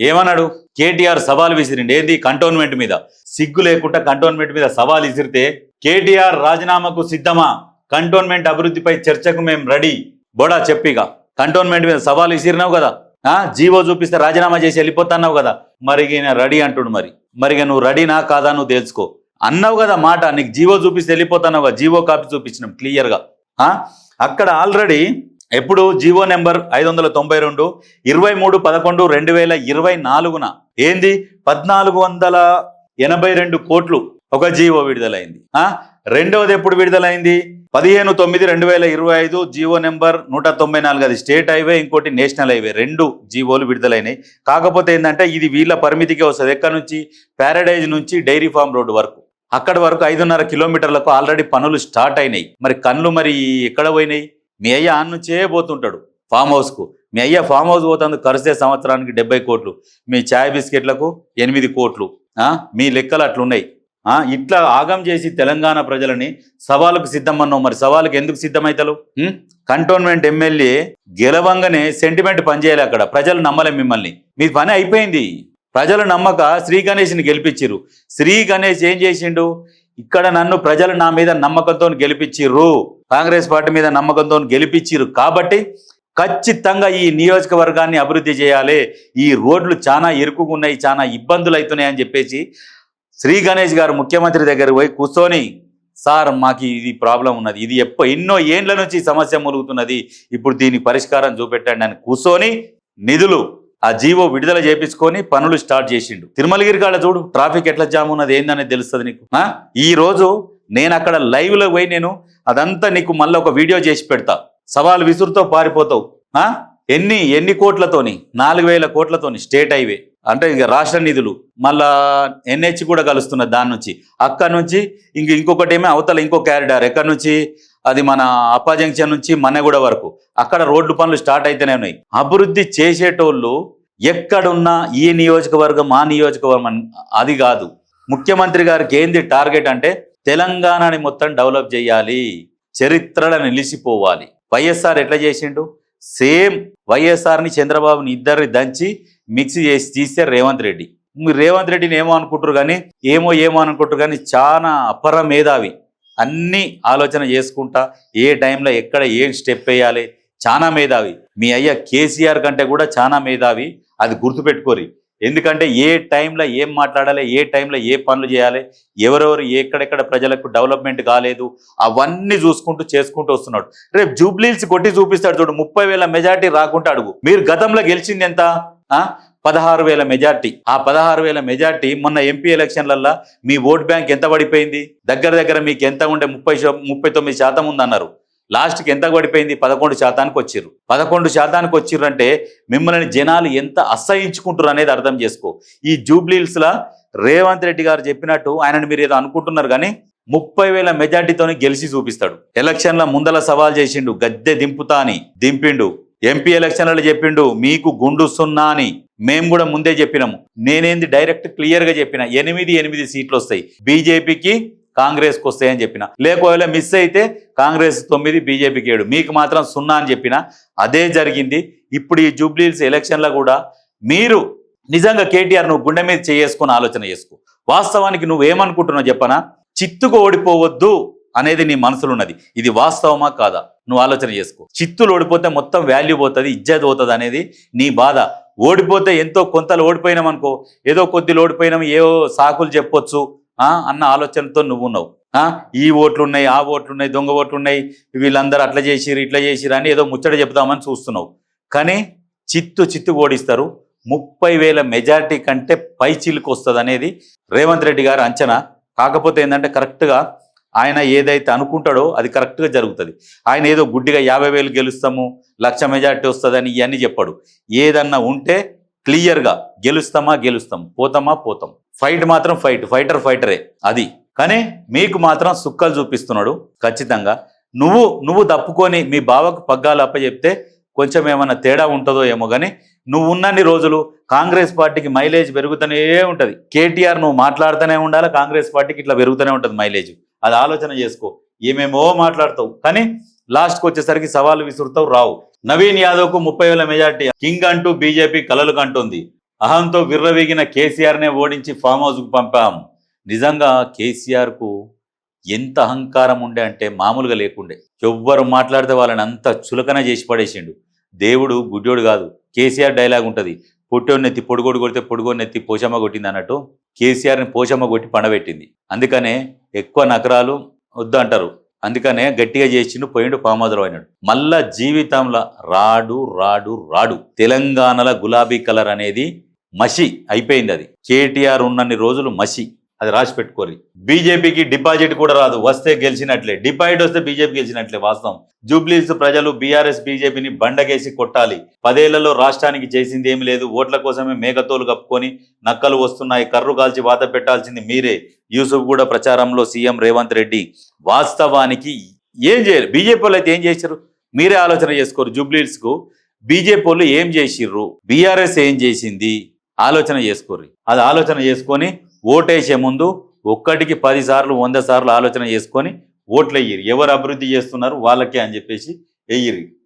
ఏమన్నాడు? కేటీఆర్ సవాల్ విసిరిండి. ఏంది? కంటోన్మెంట్ మీద. సిగ్గు లేకుండా కంటోన్మెంట్ మీద సవాల్ విసిరితే కేటీఆర్ రాజీనామాకు సిద్ధమా? కంటోన్మెంట్ అభివృద్ధిపై చర్చకు మేము రెడీ. బోడా చెప్పిగా. కంటోన్మెంట్ మీద సవాల్ విసిరినావు కదా? ఆ? జీవో చూపిస్తే రాజీనామా చేసి వెళ్ళిపోతున్నావు కదా? మరి ఈయన రెడీ అంటుడు మరి. మరి నువ్వు రెడీనా కాదా నువ్వు తెలుసుకో. అన్నావు కదా మాట నీకు జీవో చూపిస్తే వెళ్ళిపోతున్నావు కదా? జీవో కాపీ చూపించినాం క్లియర్గా. ఆ? అక్కడ ఆల్రెడీ ఎప్పుడు? జీవో నెంబర్ ఐదు వందల తొంభై రెండు ఇరవై మూడు పదకొండు రెండు వేల ఇరవై నాలుగున. ఏంది? పద్నాలుగు వందల ఎనభై రెండు కోట్లు ఒక జీవో విడుదలైంది. ఆ? రెండవది ఎప్పుడు విడుదలైంది? పదిహేను తొమ్మిది రెండు వేల ఇరవై ఐదు జీవో నెంబర్ నూట తొంభై నాలుగు. అది స్టేట్ హైవే ఇంకోటి నేషనల్ హైవే. రెండు జీవోలు విడుదలైనాయి. కాకపోతే ఏంటంటే ఇది వీళ్ళ పరిమితికే వస్తుంది. ఎక్కడి నుంచి? ప్యారడైజ్ నుంచి డైరీ ఫామ్ రోడ్ వరకు. అక్కడ వరకు ఐదున్నర కిలోమీటర్లకు ఆల్రెడీ పనులు స్టార్ట్ అయినాయి. మరి కళ్ళు మరి ఎక్కడ పోయినాయి? మీ అయ్య ఆన్ చేయబోతుంటాడు పోతుంటాడు ఫామ్ హౌస్కు. మీ అయ్య ఫామ్ హౌస్ పోతుంది ఖర్చే సంవత్సరానికి డెబ్బై కోట్లు. మీ ఛాయ్ బిస్కెట్లకు ఎనిమిది కోట్లు. మీ లెక్కలు అట్లున్నాయి. ఇట్లా ఆగం చేసి తెలంగాణ ప్రజలని సవాలుకు సిద్ధమన్నావు మరి. సవాలుకు ఎందుకు సిద్ధమవుతారు కంటోన్మెంట్ ఎమ్మెల్యే గెలవంగానే సెంటిమెంట్ పనిచేయాలి అక్కడ. ప్రజలు నమ్మలే మిమ్మల్ని. మీ పని అయిపోయింది. ప్రజలు నమ్మక శ్రీ గణేష్ని గెలిపించిర్రు. శ్రీ గణేష్ ఏం చేసిండు? ఇక్కడ నన్ను ప్రజలు నా మీద నమ్మకంతో గెలిపించిర్రు. కాంగ్రెస్ పార్టీ మీద నమ్మకంతో గెలిపించారు కాబట్టి ఖచ్చితంగా ఈ నియోజకవర్గాన్ని అభివృద్ధి చేయాలి. ఈ రోడ్లు చాలా ఇరుకున్నాయి చాలా ఇబ్బందులు అవుతున్నాయి అని చెప్పేసి శ్రీ గణేష్ గారు ముఖ్యమంత్రి దగ్గర పోయి కూర్చొని సార్ మాకు ఇది ప్రాబ్లం ఉన్నది. ఇది ఎప్ప ఎన్నో ఏండ్ల నుంచి సమస్య ములుగుతున్నది. ఇప్పుడు దీని పరిష్కారం చూపెట్టండి అని కూర్చొని నిధులు ఆ జీవో విడుదల చేపించుకొని పనులు స్టార్ట్ చేసిండు. తిరుమలగిరి కాడ చూడు ట్రాఫిక్ ఎట్లా జామ్ ఉన్నది ఏందనేది తెలుస్తుంది నీకు? ఈ రోజు నేను అక్కడ లైవ్లో పోయి నేను అదంతా నీకు మళ్ళీ ఒక వీడియో చేసి పెడతా. సవాల్ విసురుతో పారిపోతావు. ఎన్ని ఎన్ని కోట్లతోని? నాలుగు వేల కోట్లతోని స్టేట్ హైవే. అంటే ఇక రాష్ట్ర నిధులు. మళ్ళా ఎన్హెచ్ కూడా కలుస్తున్నది దాని నుంచి. అక్కడ నుంచి ఇంక ఇంకొకటి ఏమో అవతల ఇంకో క్యారిడార్ ఎక్కడ నుంచి? అది మన అప్పా జంక్షన్ నుంచి మన్నెగూడ వరకు. అక్కడ రోడ్లు పనులు స్టార్ట్ అయితేనే ఉన్నాయి. అభివృద్ధి చేసేటోళ్ళు ఎక్కడున్నా ఈ నియోజకవర్గం ఆ నియోజకవర్గం అది కాదు. ముఖ్యమంత్రి గారికి ఏంది టార్గెట్ అంటే తెలంగాణని మొత్తం డెవలప్ చేయాలి చరిత్రలో నిలిచిపోవాలి. వైఎస్ఆర్ ఎట్లా చేసిండు? సేమ్ వైఎస్ఆర్ని చంద్రబాబుని ఇద్దరిని దంచి మిక్స్ చేసి తీస్తే రేవంత్ రెడ్డి. మీరు రేవంత్ రెడ్డిని ఏమో అనుకుంటారు కానీ ఏమో ఏమో అనుకుంటారు కానీ చాలా అపర మేధావి. అన్ని ఆలోచన చేసుకుంటా ఏ టైంలో ఎక్కడ ఏం స్టెప్ వేయాలి చాలా మేధావి. మీ అయ్య కేసీఆర్ కంటే కూడా చాలా మేధావి. అది గుర్తుపెట్టుకోరి. ఎందుకంటే ఏ టైంలో ఏం మాట్లాడాలి ఏ టైంలో ఏ పనులు చేయాలి ఎవరెవరు ఎక్కడెక్కడ ప్రజలకు డెవలప్మెంట్ కాలేదు అవన్నీ చూసుకుంటూ చేసుకుంటూ వస్తున్నాడు. రేపు జూబ్లీల్స్ కొట్టి చూపిస్తాడు చూడు ముప్పై వేల మెజార్టీ రాకుండా అడుగు. మీరు గతంలో గెలిచింది ఎంత? ఆ? పదహారు వేల మెజార్టీ. ఆ పదహారు వేల మెజార్టీ మొన్న ఎంపీ ఎలక్షన్లల్లో మీ ఓట్ బ్యాంక్ ఎంత పడిపోయింది? దగ్గర దగ్గర మీకు ఎంత ఉండే? ముప్పై ముప్పై తొమ్మిది శాతం ఉందన్నారు. లాస్ట్కి ఎంత పడిపోయింది? పదకొండు శాతానికి వచ్చిర్రు పదకొండు శాతానికి వచ్చిర్రు అంటే మిమ్మల్ని జనాలు ఎంత అసహించుకుంటారు అనేది అర్థం చేసుకో. ఈ జూబ్లీల్స్లా రేవంత్ రెడ్డి గారు చెప్పినట్టు ఆయనను మీరు ఏదో అనుకుంటున్నారు కానీ ముప్పై వేల మెజార్టీతోని గెలిచి చూపిస్తాడు. ఎలక్షన్ల ముందల సవాల్ చేసిండు గద్దె దింపుతా అని దింపిండు. ఎంపీ ఎలక్షన్లలో చెప్పిండు మీకు గుండు సున్నా అని. మేము కూడా ముందే చెప్పినాము. నేనేంది డైరెక్ట్ క్లియర్గా చెప్పిన ఎనిమిది ఎనిమిది సీట్లు వస్తాయి. బీజేపీకి కాంగ్రెస్కి వస్తాయని చెప్పిన. లేకపోతే మిస్ అయితే కాంగ్రెస్ తొమ్మిది బీజేపీకి ఏడు. మీకు మాత్రం సున్నా అని చెప్పిన. అదే జరిగింది. ఇప్పుడు ఈ జూబ్లీహిల్స్ ఎలక్షన్లో కూడా మీరు నిజంగా కేటీఆర్ నువ్వు గుండె మీద చేసుకుని ఆలోచన చేసుకో. వాస్తవానికి నువ్వు ఏమనుకుంటున్నావు చెప్పనా? చిత్తుకు ఓడిపోవద్దు అనేది నీ మనసులో ఉన్నది. ఇది వాస్తవమా కాదా? నువ్వు ఆలోచన చేసుకో. చిత్తులు ఓడిపోతే మొత్తం వాల్యూ పోతుంది ఇజ్జత్ పోతుంది అనేది నీ బాధ. ఓడిపోతే ఎంతో కొంతలు ఓడిపోయినాం అనుకో ఏదో కొద్దిలో ఓడిపోయినాం ఏవో సాకులు చెప్పొచ్చు. అన్న ఆలోచనతో నువ్వు ఉన్నావు. ఈ ఓట్లు ఉన్నాయి ఆ ఓట్లు ఉన్నాయి దొంగ ఓట్లు ఉన్నాయి వీళ్ళందరూ అట్లా చేసిరు ఇట్లా చేసిరు అని ఏదో ముచ్చట చెప్తామని చూస్తున్నావు. కానీ చిత్తు చిత్తు ఓడిస్తారు. ముప్పై వేల మెజారిటీ కంటే పై చిలుకు వస్తుంది అనేది రేవంత్ రెడ్డి గారు అంచనా. కాకపోతే ఏంటంటే కరెక్ట్గా ఆయన ఏదైతే అనుకుంటాడో అది కరెక్ట్గా జరుగుతుంది. ఆయన ఏదో గుడ్డిగా యాభై వేలు గెలుస్తాము లక్ష మెజార్టీ వస్తుందని ఇవన్నీ చెప్పాడు. ఏదన్నా ఉంటే క్లియర్గా గెలుస్తామా గెలుస్తాం పోతామా పోతాం. ఫైట్ మాత్రం ఫైట్ ఫైటర్ ఫైటరే అది. కానీ మీకు మాత్రం సుక్కలు చూపిస్తున్నాడు ఖచ్చితంగా. నువ్వు నువ్వు తప్పుకొని మీ బావకు పగ్గాలు అప్పచెప్తే కొంచెం ఏమైనా తేడా ఉంటుందో ఏమో కానీ నువ్వు ఉన్నన్ని రోజులు కాంగ్రెస్ పార్టీకి మైలేజ్ పెరుగుతూనే ఉంటుంది. కేటీఆర్ నువ్వు మాట్లాడుతూనే ఉండాలి కాంగ్రెస్ పార్టీకి ఇట్లా పెరుగుతూనే ఉంటుంది మైలేజ్. అది ఆలోచన చేసుకో. ఏమేమో మాట్లాడతావు కానీ లాస్ట్కి వచ్చేసరికి సవాలు విసురుతావు రావు. నవీన్ యాదవ్కు ముప్పై వేల మెజార్టీ కింగ్ అంటూ బీజేపీ కలలు కంటుంది. అహంతో విర్రవీగిన కేసీఆర్నే ఓడించి ఫామ్ హౌస్కు పంపాం. నిజంగా కేసీఆర్కు ఎంత అహంకారం ఉండే అంటే మామూలుగా లేకుండే. ఎవ్వరు మాట్లాడితే వాళ్ళని అంత చులకన చేసి పడేసిండు. దేవుడు గుడ్డోడు కాదు. కేసీఆర్ డైలాగ్ ఉంటుంది. పొట్టోడు నెత్తి పొడుగోడు కొడితే పొడుగోడు నెత్తి పోషమ్మ కొట్టింది అన్నట్టు కేసీఆర్ని పోషమ్మ కొట్టి పండబెట్టింది. అందుకనే ఎక్కువ నకరాలు వద్దు అంటారు. అందుకనే గట్టిగా చేసిండు పోయిండు పామోదరం అయినాడు. మళ్ళా జీవితంలో రాడు రాడు రాడు. తెలంగాణలో గులాబీ కలర్ అనేది మసి అయిపోయింది అది. కేటీఆర్ ఉన్నన్ని రోజులు మసి అది రాసి పెట్టుకోరి బీజేపీకి డిపాజిట్ కూడా రాదు. వస్తే గెలిచినట్లే. డిపాజిట్ వస్తే బీజేపీ గెలిచినట్లే వాస్తవం. జూబ్లీస్ ప్రజలు బీఆర్ఎస్ బీజేపీని బండగేసి కొట్టాలి. పదేళ్ళలో రాష్ట్రానికి చేసింది ఏమి లేదు. ఓట్ల కోసమే మేఘతోలు కప్పుకొని నక్కలు వస్తున్నాయి. కర్రు కాల్చి వాత పెట్టాల్సింది మీరే. యూసుఫ్ కూడా ప్రచారంలో సీఎం రేవంత్ రెడ్డి. వాస్తవానికి ఏం చేయరు? బీజేపీ వాళ్ళు అయితే ఏం చేశారు మీరే ఆలోచన చేసుకోరు. జూబ్లీస్కు బీజేపీ వాళ్ళు ఏం చేసిర్రు? బీఆర్ఎస్ ఏం చేసింది? ఆలోచన చేసుకోర్రి. అది ఆలోచన చేసుకొని ఓటేసే ముందు ఒక్కటికి పది సార్లు వంద సార్లు ఆలోచన చేసుకొని ఓట్లు వేయరు ఎవరు అభివృద్ధి చేస్తున్నారు వాళ్ళకే అని చెప్పేసి వెయ్యిరి